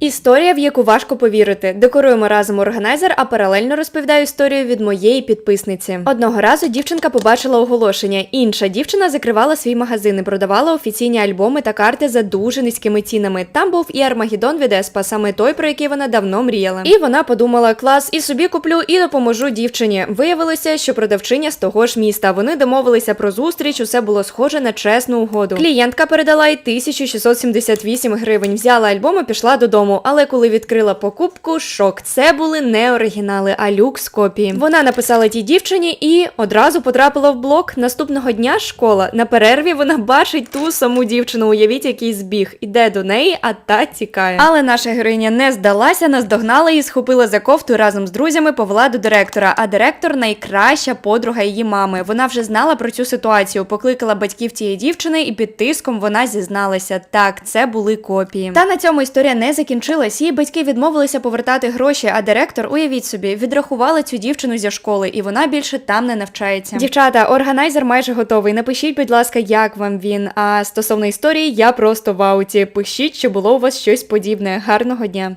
Історія, в яку важко повірити. Декоруємо разом органайзер, а паралельно розповідаю історію від моєї підписниці. Одного разу дівчинка побачила оголошення. Інша дівчина закривала свій магазин і продавала офіційні альбоми та карти за дуже низькими цінами. Там був і Армагеддон від Еспа, саме той, про який вона давно мріяла. І вона подумала: клас, і собі куплю, і допоможу дівчині. Виявилося, що продавчиня з того ж міста. Вони домовилися про зустріч. Усе було схоже на чесну угоду. Клієнтка передала й 1678 гривень. Взяла альбом і пішла додому. Але коли відкрила покупку, шок. Це були не оригінали, а люкс копії. Вона написала тій дівчині і одразу потрапила в блок. Наступного дня школа. На перерві вона бачить ту саму дівчину. Уявіть, який збіг. Іде до неї, а та тікає. Але наша героїня не здалася, наздогнала і схопила за кофту разом з друзями, повела до директора. А директор найкраща подруга її мами. Вона вже знала про цю ситуацію, покликала батьків тієї дівчини, і під тиском вона зізналася. Так, це були копії. Та на цьому історія не закінчилась. Її батьки відмовилися повертати гроші. А директор, уявіть собі, відрахувала цю дівчину зі школи, і вона більше там не навчається. Дівчата, органайзер майже готовий. Напишіть, будь ласка, як вам він. А стосовно історії, я просто в ауті. Пишіть, чи було у вас щось подібне. Гарного дня.